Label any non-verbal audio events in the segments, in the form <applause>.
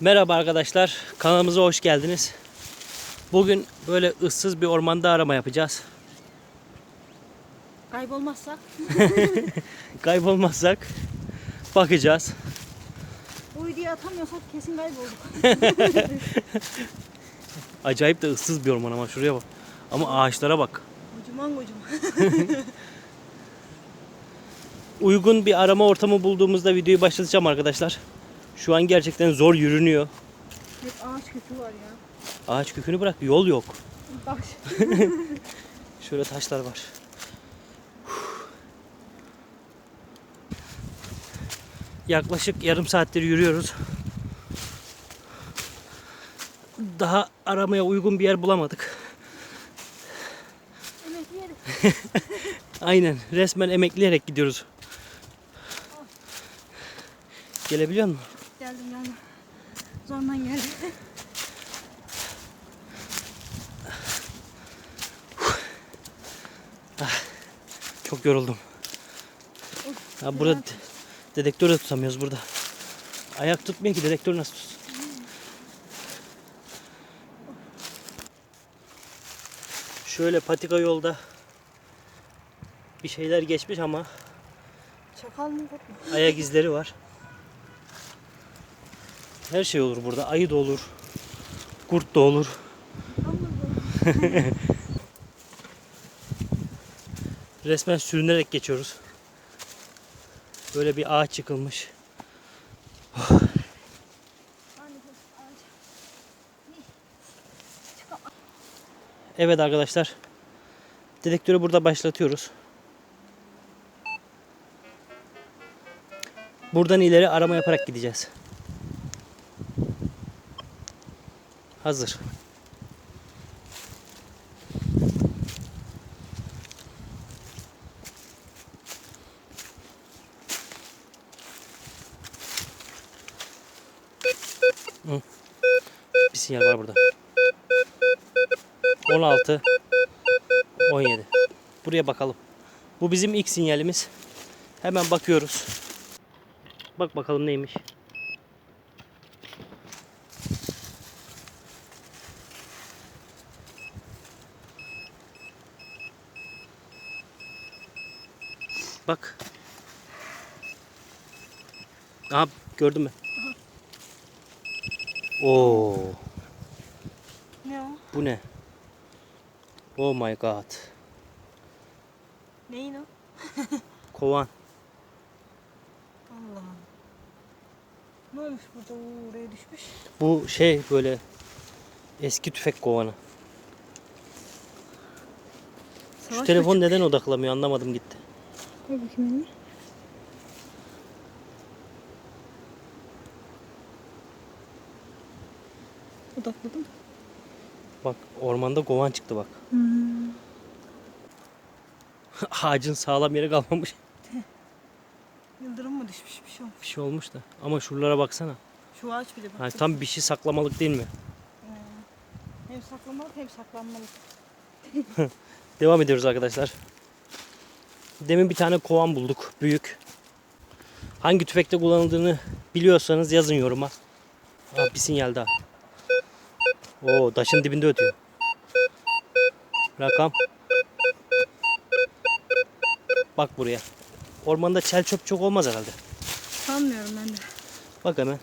Merhaba arkadaşlar, kanalımıza hoş geldiniz. Bugün böyle ıssız bir ormanda arama yapacağız. Kaybolmazsak <laughs> Kaybolmazsak bakacağız. videoyu atamıyorsak kesin kaybolduk. <laughs> Acayip de ıssız bir orman ama şuraya bak. Ama ağaçlara bak. Kocaman kocaman. <laughs> Uygun bir arama ortamı bulduğumuzda videoyu başlatacağım arkadaşlar. Şu an gerçekten zor yürünüyor. Hep ağaç kökü var ya. Ağaç kökünü bırak, yol yok. Bak. <laughs> Şöyle taşlar var. Yaklaşık yarım saattir yürüyoruz. Daha aramaya uygun bir yer bulamadık. Yeri. <laughs> Aynen resmen emekleyerek gidiyoruz. Gelebiliyor musun? Geldim geldim. Zordan geldim. Çok yoruldum. Ha, burada de- dedektör de tutamıyoruz burada. Ayak tutmuyor ki dedektör nasıl tutsun? Şöyle patika yolda bir şeyler geçmiş ama Çakal mı ayak izleri var. Her şey olur burada. Ayı da olur. Kurt da olur. <laughs> Resmen sürünerek geçiyoruz. Böyle bir ağaç yıkılmış. Ağaç. Evet arkadaşlar. Dedektörü burada başlatıyoruz. Buradan ileri arama yaparak gideceğiz. Hazır. Bir sinyal var burada. 16 17. Buraya bakalım. Bu bizim ilk sinyalimiz. Hemen bakıyoruz. Bak bakalım neymiş. Bak. Aha gördün mü? Oo, Ne o? bu ne? Oh my god. Neyin o? <laughs> Kovan. Allah. Ne olmuş burada oraya düşmüş? Bu şey böyle eski tüfek kovanı. Şu Savaş telefon neden odaklamıyor anlamadım gitti. Koy bakayım elini. Odakladım. Bak ormanda kovan çıktı bak. Hmm. <laughs> Ağacın sağlam yeri kalmamış. Yıldırım mı düşmüş bir şey olmuş. Bir şey olmuş da. Ama şuralara baksana. Şu ağaç bile bak. Ha, tam bir şey saklamalık değil mi? Hem saklamalık hem saklanmalık. <laughs> Devam ediyoruz arkadaşlar. Demin bir tane kovan bulduk. Büyük. Hangi tüfekte kullanıldığını biliyorsanız yazın yoruma. Ha, bir sinyal daha. Oo taşın dibinde ötüyor. Rakam. Bak buraya. Ormanda çel çöp çok olmaz herhalde. Sanmıyorum ben de. Bak hemen.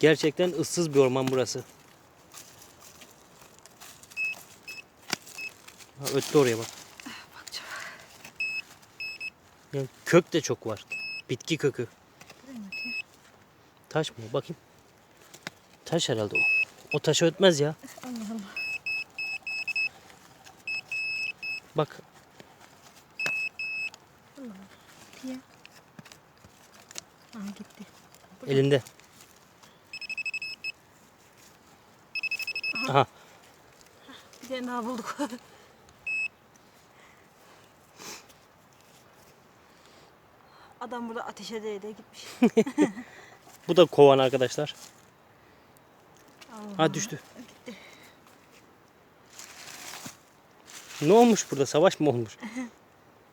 Gerçekten ıssız bir orman burası. Öttü oraya bak. Bakacağım. Yani kök de çok var. Bitki kökü. Taş mı? Bakayım. Taş herhalde o. O taş ötmez ya. Allah Allah. Bak. Diye. Aa gitti. Elinde. Aha. Bir tane daha bulduk. <laughs> Adam burada ateşe değdi gitmiş. <laughs> Bu da kovan arkadaşlar. Allah. Ha düştü. Ne olmuş burada? Savaş mı olmuş?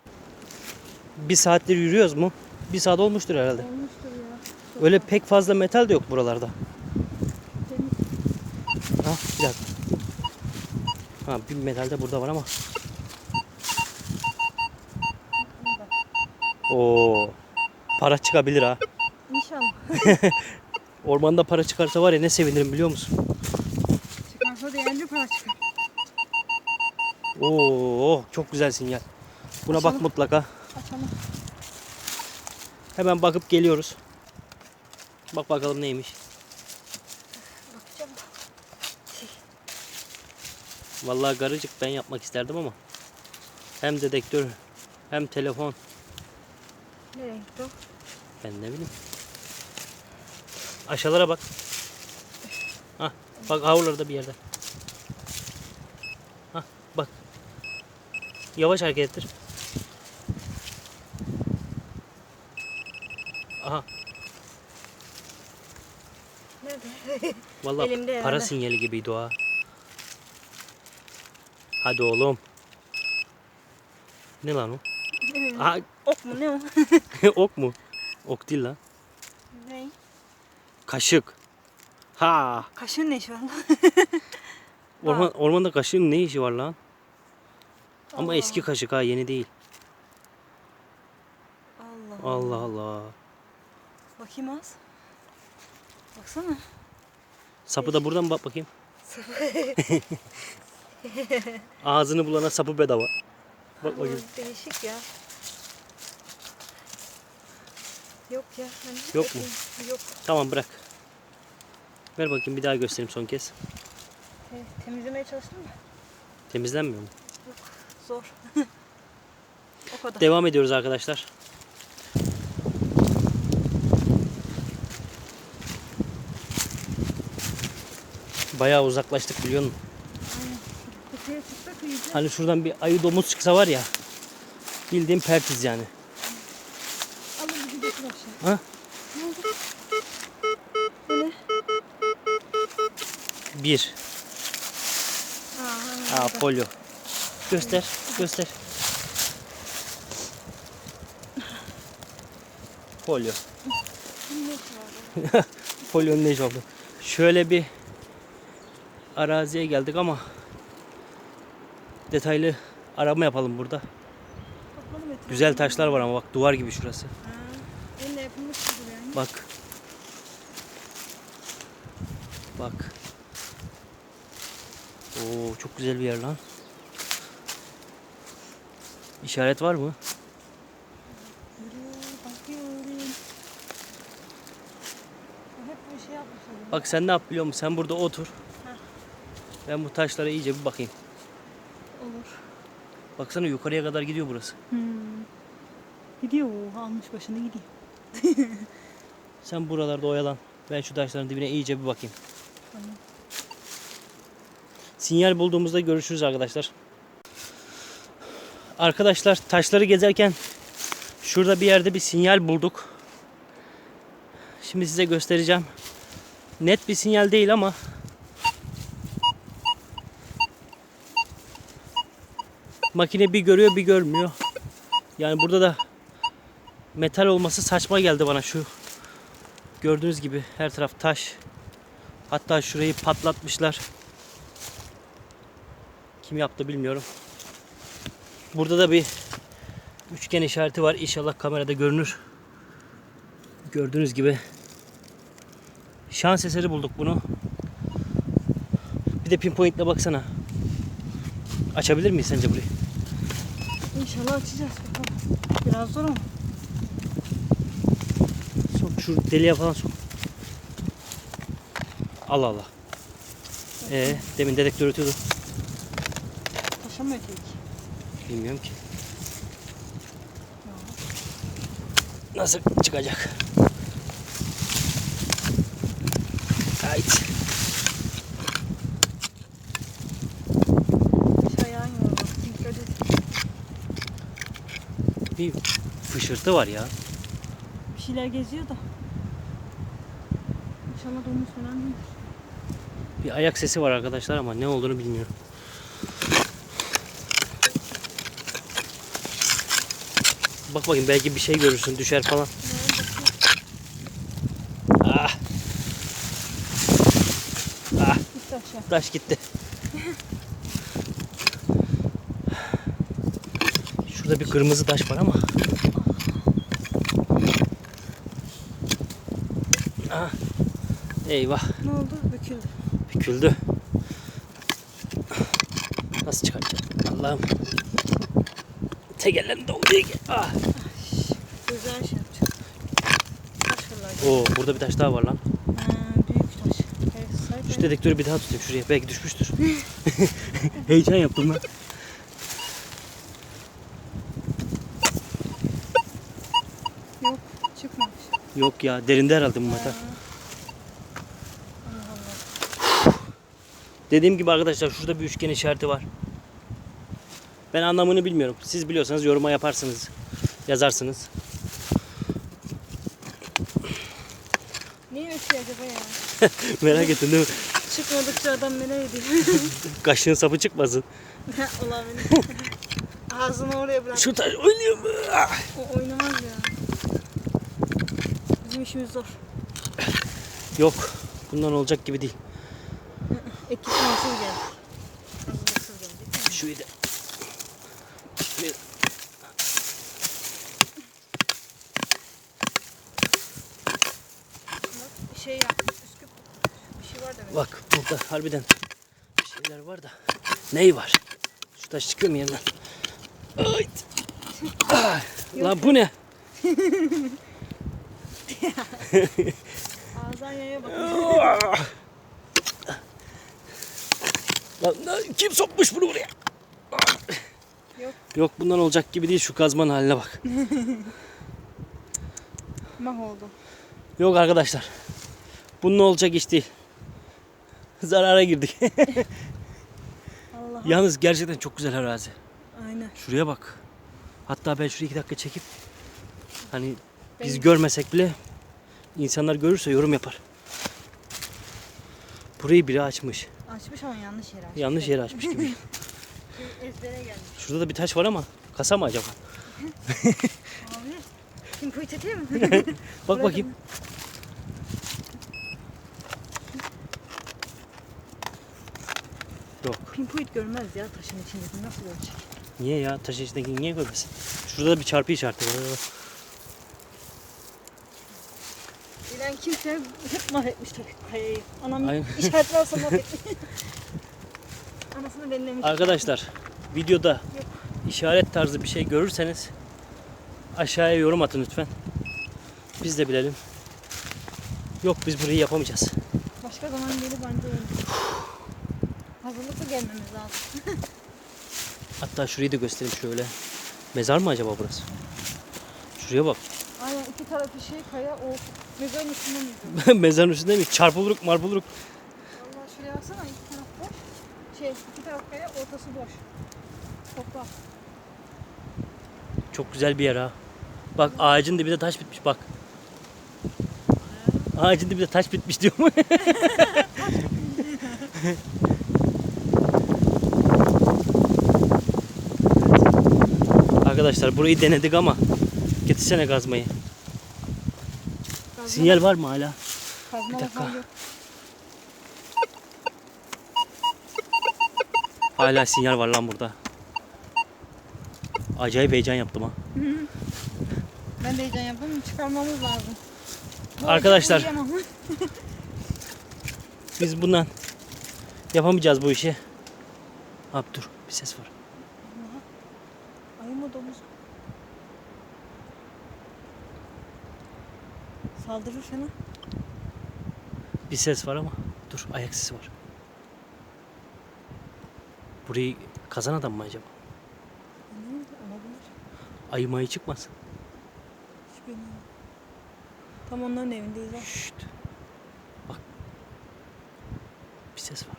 <laughs> bir saattir yürüyoruz mu? bir saat olmuştur herhalde. Olmuştur ya. Öyle pek fazla metal de yok buralarda. Ha bir dakika. Ha bir metal de burada var ama. Oo. Para çıkabilir ha. İnşallah. <laughs> Ormanda para çıkarsa var ya ne sevinirim biliyor musun? Çıkarsa değerli para çıkar. Oo çok güzel sinyal. Buna bak Açalım. mutlaka. Açalım. Hemen bakıp geliyoruz. Bak bakalım neymiş. Bakacağım. Vallahi garıcık ben yapmak isterdim ama. Hem dedektör hem telefon. Ne renkti o? Ben ne bileyim. Aşağılara bak. Hah, bak havlularda bir yerde. Hah, bak. Yavaş hareket ettir. Aha, Nerede? vallahi Elimde para herhalde. sinyali gibiydi o ha. Hadi oğlum. Ne lan o? Aha, Ok mu ne o? <laughs> ok mu? Ok değil lan. ne? Kaşık. Ha. Kaşığın ne işi var lan? Orman, ormanda kaşığın ne işi var lan? Ama Allah eski kaşık ha yeni değil. Allah. Allah Allah. Bakayım az. Baksana. Sapı da buradan bak bakayım. <laughs> Ağzını bulana sapı bedava. Bak bakayım. değişik ya. Yok ya. Hani Yok mu? Yok. Tamam bırak. Ver bakayım bir daha göstereyim son kez. Te- temizlemeye çalıştın mı? Temizlenmiyor mu? Yok. Zor. <laughs> o kadar. Devam ediyoruz arkadaşlar. Bayağı uzaklaştık biliyor musun? Hani şuradan bir ayı domuz çıksa var ya. Bildiğin pertiz yani. Ha? Ne oldu? Bir. Aa, Aa polio. Göster, göster. Polio. bunun <laughs> ne oldu? Şöyle bir araziye geldik ama detaylı arama yapalım burada. Güzel taşlar var ama bak duvar gibi şurası. Ha, Elle yapılmış gibi yani. Bak. Bak. Oo çok güzel bir yer lan. İşaret var mı? Bak sen ne yap biliyor musun? Sen burada otur. Ben bu taşlara iyice bir bakayım. Olur. Baksana yukarıya kadar gidiyor burası. Hmm. Gidiyor almış başını gidiyor. <laughs> Sen buralarda oyalan. Ben şu taşların dibine iyice bir bakayım. Tamam. Sinyal bulduğumuzda görüşürüz arkadaşlar. Arkadaşlar taşları gezerken şurada bir yerde bir sinyal bulduk. Şimdi size göstereceğim. Net bir sinyal değil ama makine bir görüyor bir görmüyor. Yani burada da metal olması saçma geldi bana şu. Gördüğünüz gibi her taraf taş. Hatta şurayı patlatmışlar. Kim yaptı bilmiyorum. Burada da bir üçgen işareti var. İnşallah kamerada görünür. Gördüğünüz gibi şans eseri bulduk bunu. Bir de pinpointle baksana. Açabilir miyiz sence burayı? İnşallah açacağız bakalım. Biraz zor ama. Şu deliğe falan sok. Allah Allah. Ee, demin dedektör ötüyordu. Taşa mı öteyik? Bilmiyorum ki. Nasıl çıkacak? Dikkat et. Bir fışırtı var ya. Şeyler geziyor da. İnşallah domuz falan değildir. Bir ayak sesi var arkadaşlar ama ne olduğunu bilmiyorum. Bak bakayım belki bir şey görürsün düşer falan. Ah. Ah Gitti taş gitti. <laughs> Şurada bir kırmızı taş var ama. Eyvah Ne oldu? Büküldü. büküldü. Nasıl çıkaracağım? Allah'ım. Tek ellerim dolu değil ki. Ah. Güzel şey fırlar. Oo burada bir taş daha var lan. Ha, büyük taş. Evet, Şu dedektörü bir daha tutayım şuraya. Belki düşmüştür. <laughs> Heyecan yaptım ben. Yok çıkmamış. Yok ya derinde herhalde bu metal. Allah Allah. Dediğim gibi arkadaşlar şurada bir üçgen işareti var. Ben anlamını bilmiyorum. Siz biliyorsanız yoruma yaparsınız. Yazarsınız. Niye ötüyor acaba ya? <laughs> Merak ettin değil mi? Çıkmadıkça adam nereye ediyor? <laughs> Kaşığın sapı çıkmasın. <laughs> Olabilir. Ağzını oraya bırak. Şu taş oynuyor mu? Ah! O oynamaz ya. Bizim işimiz zor. Yok. Bundan olacak gibi değil. Şurayı da. Şurayı da- Bak şey yapmış. Üsküp. Bir şey var demek. Bak burada harbiden bir şeyler var da. Ney var? Şu taş çıkıyor mu yerinden? Ay. Ay. Lan bu ne? <laughs> Ağızdan yaya bak. <laughs> Lan, lan kim sokmuş bunu buraya? Yok. Yok bundan olacak gibi değil şu kazmanın haline bak. <laughs> Mahvoldu. Yok arkadaşlar. Bunun olacak iş değil. Zarara girdik. <laughs> Allah. Yalnız gerçekten çok güzel arazi. Aynen. Şuraya bak. Hatta ben şuraya iki dakika çekip hani biz Ben- görmesek bile insanlar görürse yorum yapar. Burayı biri açmış. Açmış ama yanlış yere açmış. Yanlış yere açmış gibi. <laughs> Ezbere gelmiş. Şurada da bir taş var ama kasa mı acaba? Abi. Kim kuyut ediyor mu? <laughs> Bak <laughs> bakayım. Yok. Pinpoint görmez ya taşın içindeki nasıl görecek? Niye ya? Taşın içindeki niye görmesin? Şurada da bir çarpı işareti var. Kimse hep mahvetmiş kayayı. Anam Aynen. işaretler olsa mahvetmiş. <laughs> Anasını bellemiş. Arkadaşlar videoda işaret tarzı bir şey görürseniz aşağıya yorum atın lütfen. Biz de bilelim. Yok biz burayı yapamayacağız. Başka zaman gelip olur. Hazırlıklı gelmemiz lazım. <laughs> Hatta şurayı da göstereyim şöyle. Mezar mı acaba burası? Şuraya bak. Aynen iki tarafı şey kaya o mezarın üstünde miydi? <laughs> Mezarın üstünde mi? Çarpılırık marpılırık. Allah şuraya baksana iki taraf boş. Şey iki taraf kaya ortası boş. Toprak. Çok güzel bir yer ha. Bak ağacın dibinde taş bitmiş bak. Ağacın dibinde taş bitmiş diyor mu? <laughs> Arkadaşlar burayı denedik ama getirsene kazmayı. Sinyal var mı hala? Kazma Bir dakika. Hala sinyal var lan burada. Acayip heyecan yaptım ha. Ben de heyecan yaptım. Çıkarmamız lazım. Bu Arkadaşlar. uyuyamam. <laughs> Biz bundan yapamayacağız bu işi. Abi dur bir ses var. Ayı mı domuz? mu? Saldırır sana. Bir ses var ama dur ayak sesi var. Burayı kazan adam mı acaba? Ne olabilir? Ayı mayı çıkmasın. Hiç bilmiyorum. Tam onların evindeyiz ha. Şşt. Bak. Bir ses var.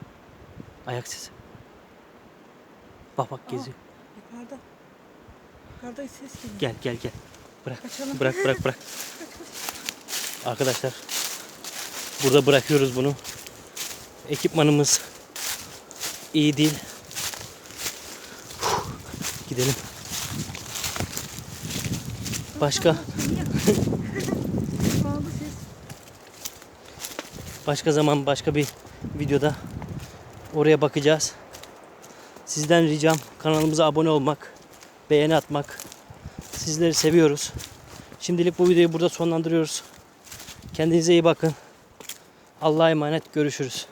Ayak sesi. Bak bak geziyor. Yukarıda. Yukarıda ses geliyor. Gel gel gel. Bırak. Kaçalım. Bırak bırak bırak. <laughs> Arkadaşlar. Burada bırakıyoruz bunu. Ekipmanımız iyi değil. Gidelim. Başka başka zaman başka bir videoda oraya bakacağız. Sizden ricam kanalımıza abone olmak, beğeni atmak. Sizleri seviyoruz. Şimdilik bu videoyu burada sonlandırıyoruz. Kendinize iyi bakın. Allah'a emanet görüşürüz.